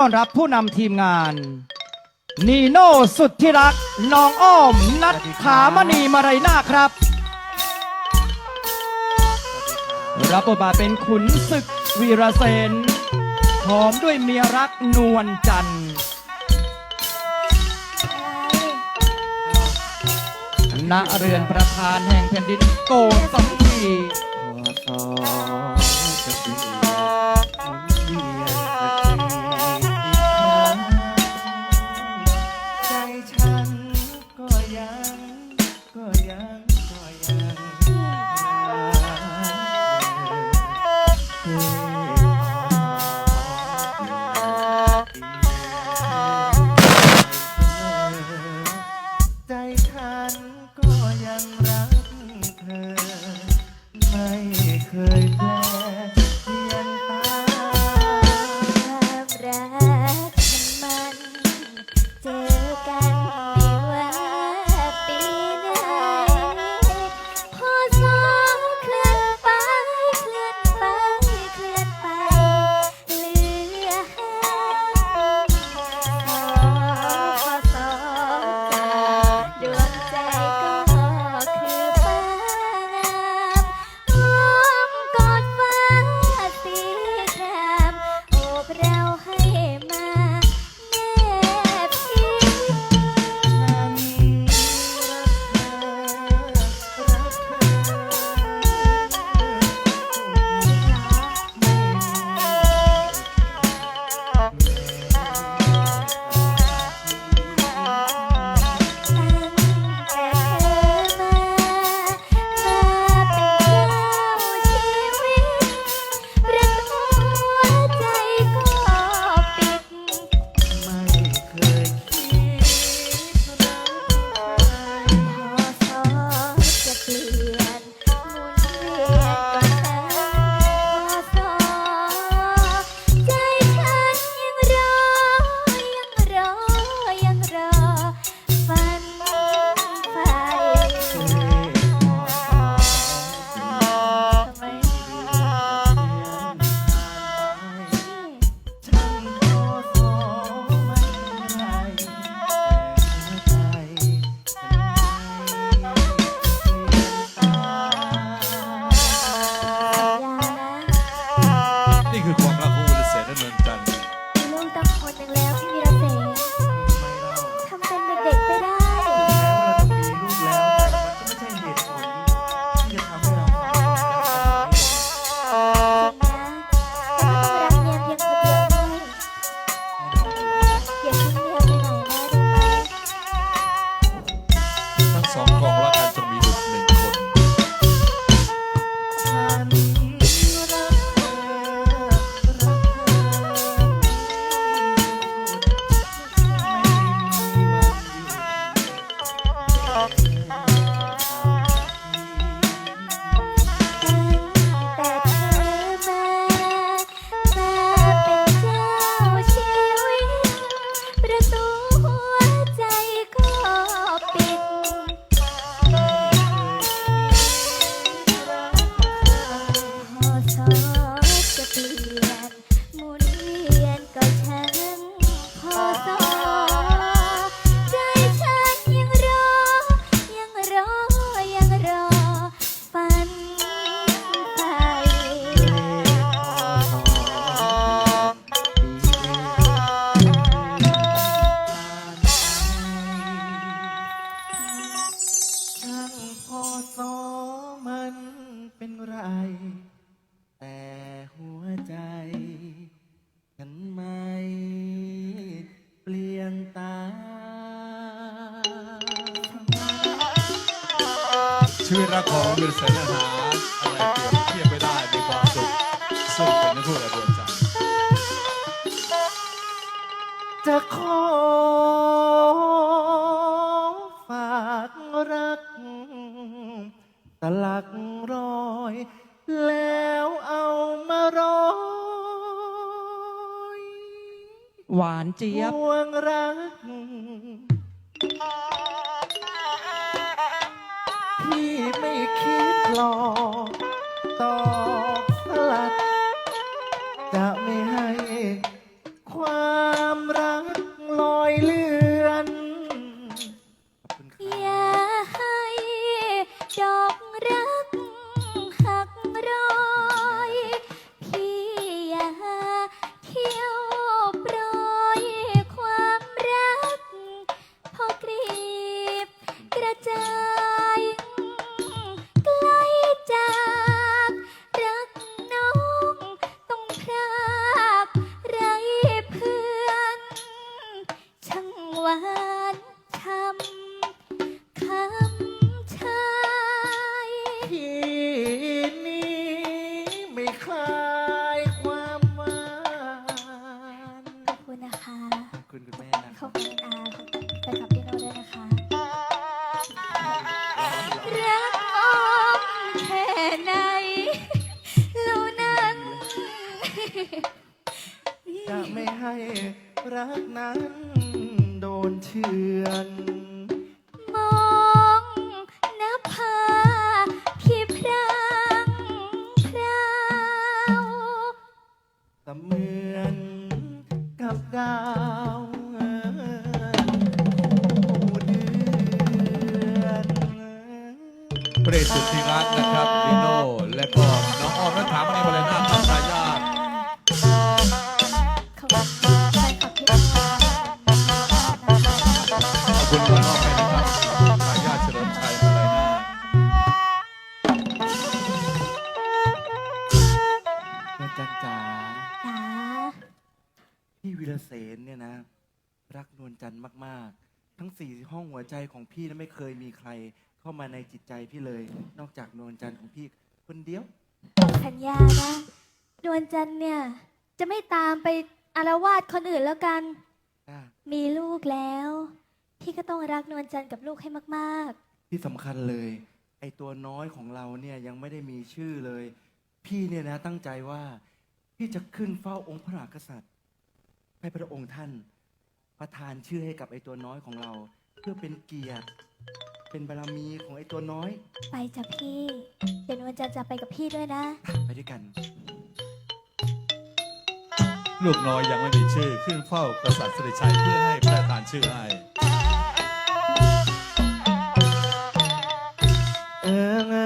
ต้อนรับผู้นำทีมงาน นีโน่สุดที่รัก น้องอ้อม นัดขามณีมารัยนาครับ รับบทบาทเป็นขุนศึกวีระเซนหอมด้วยเมียรักนวลจันทร์ณเรือนประธานแห่งแผ่นดินโกสัมพี ชีวิตรักของมิสรหาอะไรเปรียบเทียบไม่ได้ในความสุขสุขเป็นผู้ระดมใจจะขอฝากรัก ตลักรอย แล้วเอามาร้อยหวานเจี๊ยบ ห่วงรัก พี่ไม่คิดหลอกตอบสลัด จะไม่ให้ความ ขอบคุณอาของแฟนคลับพี่โน้ตด้วยนะคะ รักออมแค่ไหนแล้วนั้น จะไม่ให้รักนั้นโดนเชือน พระเอกสุดที่รักนะครับดิโน่และก็น้องออมนัทถามในบริเวณหน้าทายาทขอบคุณแฟนคลับพี่โน้ตนะคะขอบคุณคุณน้องไปนะครับทายาทเฉลิมชัยมาลัยนาแม่จันจ๋าจ๋าพี่วีรเสนเนี่ยนะ รักนวลจันทร์มาก ๆ ทั้งสี่ห้องหัวใจของพี่นะไม่เคยมีใคร เข้ามาในจิตใจพี่เลย นอกจากนวลจันทร์ของพี่คนเดียว สัญญานะนวลจันทร์เนี่ย จะไม่ตามไปอารวาสคนอื่นแล้วกัน อะมีลูกแล้ว พี่ก็ต้องรักนวลจันทร์กับลูกให้มากที่สำคัญเลย ไอตัวน้อยของเราเนี่ยยังไม่ได้มีชื่อเลย พี่เนี่ยนะตั้งใจว่า พี่จะขึ้นเฝ้าองค์พระมหากษัตริย์ ให้พระองค์ท่าน ประทานชื่อให้กับไอตัวน้อยของเรา เพื่อเป็นเกียรติ เป็นบารมีของไอตัวน้อยๆไปจ้ะพี่ เดี๋ยวนวลจันทร์จะไปกับพี่ด้วยนะ ไปด้วยกัน ลูกน้อยยังไม่มีชื่อ ขึ้นเฝ้ากษัตริย์สิริชัยเพื่อให้พระราชทานชื่อให้ เออเออ